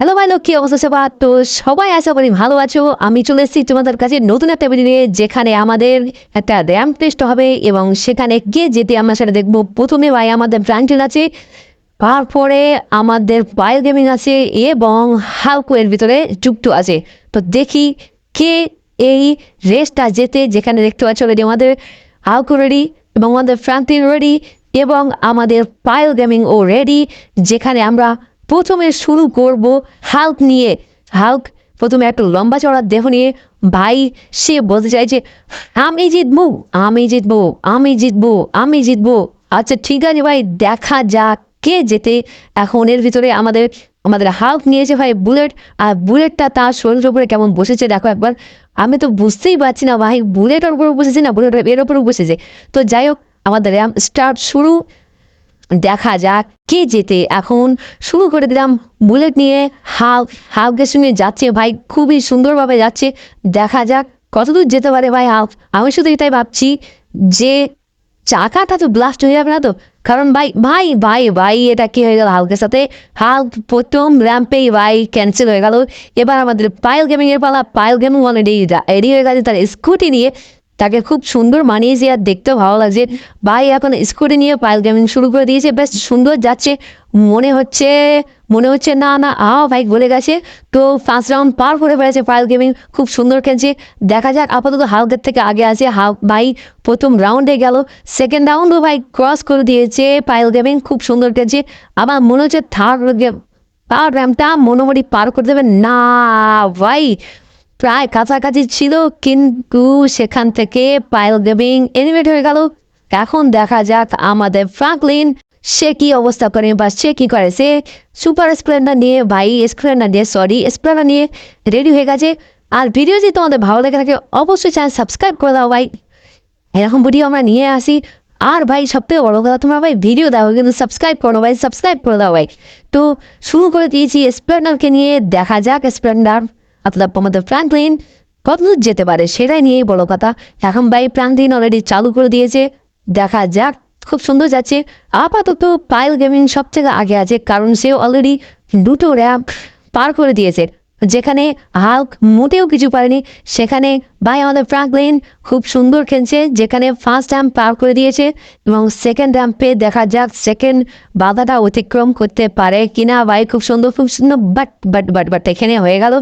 Hello ভাই লোক কি অবস্থা সবার। তো সবাই আশা করি ভালো আছো। আমি চলে এসেছি তোমাদের কাছে নতুন একটা ভিডিও নিয়ে, যেখানে আমাদের একটা র্যাম টেস্ট হবে এবং সেখানে গিয়ে যেতে আমরা সেটা দেখব। প্রথমে ভাই, আমাদের ব্র্যান্ডেল আছে, তারপরে আমাদের পাইল গেমিং আছে এবং হালকো এর ভিতরে যুক্ত আছে। তো দেখি কে এই রেসটা যেতে যেখানে দেখতে পাচ্ছ অলরেডি আমাদের হালকো রেডি এবং আমাদের ফ্রান্তিন রেডি এবং আমাদের পাইল গেমিং ও রেডি যেখানে আমরা প্রথমে শুরু করব হাল্ক নিয়ে। হাল্ক প্রথমে একটা লম্বা চড়া দেহ নিয়ে, ভাই, সে বলতে চাইছে আমি জিতবো আমি জিতবো আমি জিতবো আমি জিতবো। আচ্ছা ঠিক আছে ভাই, দেখা যাক কে যেতে এখন এর ভিতরে আমাদের আমাদের হাল্ক নিয়েছে ভাই বুলেট, আর বুলেটটা তার শরীরের উপরে কেমন বসেছে দেখো একবার। আমি তো বুঝতেই পারছি না ভাই, বুলেটের উপরে বসেছে না বুলেট এর উপরে বসেছে। তো যাই হোক, আমাদের র্যাম স্টার্ট শুরু। দেখা যাক কে যেতে এখন শুরু করে দিলাম বুলেট নিয়ে। হাফ হাফকে সঙ্গে যাচ্ছে ভাই, খুবই সুন্দরভাবে যাচ্ছে। দেখা যাক কতদূর যেতে পারে ভাই হাফ আমি শুধু এটাই ভাবছি যে চাকাটা তো ব্লাস্ট হয়ে যাবে না তো। কারণ ভাই ভাই ভাই ভাই, এটা কি হয়ে গেল হালকের সাথে? হাল প্রথম র্যাম্পেই ভাই ক্যান্সেল হয়ে গেল। এবার আমাদের পাইল গেমিং এর পালা পাইল গেমিং অলরেডি রেডি হয়ে গেছে তার স্কুটি নিয়ে। তাকে খুব সুন্দর মানিয়েছে আর দেখতেও ভালো লাগছে। ভাই, এখন স্কুটি নিয়ে পাইল গেমিং শুরু করে দিয়েছে। বেশ সুন্দর যাচ্ছে। মনে হচ্ছে মনে হচ্ছে না না আ ভাই বলে গেছে। তো ফার্স্ট রাউন্ড পার করে ফেলেছে পাইল গেমিং খুব সুন্দর খেলছে। দেখা যাক, আপাতত হালকের থেকে আগে আছে। হাল ভাই, প্রথম রাউন্ডে গেল। সেকেন্ড রাউন্ডও ভাই ক্রস করে দিয়েছে পাইল গেমিং খুব সুন্দর খেলছে। আবার মনে হচ্ছে থার্ড থার্ড র্যামটা মনোমরি পার করে দেবে। না, ভাই প্রায় কাছাকাছি ছিল, কিন্তু সেখান থেকে পাইল গেমিং এনিমেট হয়ে গেল। এখন দেখা যাক আমাদের ফ্রাঙ্কলিন সে কি অবস্থা করে বা সে কি করে? সে সুপার স্প্লেন্ডার নিয়ে, ভাই স্প্লেন্ডার নিয়ে সরি স্প্লেন্ডার নিয়ে রেডি হয়ে গেছে। আর ভিডিও যদি তোমাদের ভালো লেগে থাকে, অবশ্যই চ্যানেল সাবস্ক্রাইব করে দাও, ভাই। এরকম ভিডিও আমরা নিয়ে আসি। আর ভাই, সবথেকে বড় কথা তোমরা ভাই ভিডিও দাও কিন্তু সাবস্ক্রাইব করো ভাই সাবস্ক্রাইব করে দাও, ভাই। তো শুরু করে দিয়েছি স্প্লেন্ডারকে নিয়ে, দেখা যাক স্প্লেন্ডার অর্থাৎ আমাদের ফ্র্যাঙ্কলিন কতদূর যেতে পারে সেটাই নিয়েই বড় কথা। এখন ভাই ফ্র্যাঙ্কলিন অলরেডি চালু করে দিয়েছে। দেখা যাক, খুব সুন্দর যাচ্ছে। আপাতত পাইল গেমিং সব থেকে আগে আছে, কারণ সেও অলরেডি দুটো র্যাম্প পার করে দিয়েছে, যেখানে হাল্ক মোটেও কিছু পারেনি। সেখানে ভাই আমাদের ফ্রাঙ্কলিন খুব সুন্দর খেলছে, যেখানে ফার্স্ট র্যাম্প পার করে দিয়েছে এবং সেকেন্ড র্যাম্পে দেখা যাক সেকেন্ড বাধাটা অতিক্রম করতে পারে কিনা। ভাই খুব সুন্দর খুব সুন্দর, বাট বাট বাট বাট, এখানে হয়ে গেল।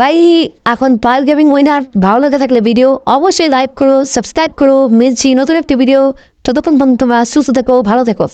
ভাই এখন পাল গেমিং উইনার, ভালো লাগে থাকলে ভিডিও অবশ্যই লাইক করো সাবস্ক্রাইব করো মিলছি নতুন একটি ভিডিও ততক্ষণ পর্যন্ত তোমরা সুস্থ থেকো, ভালো থেকো।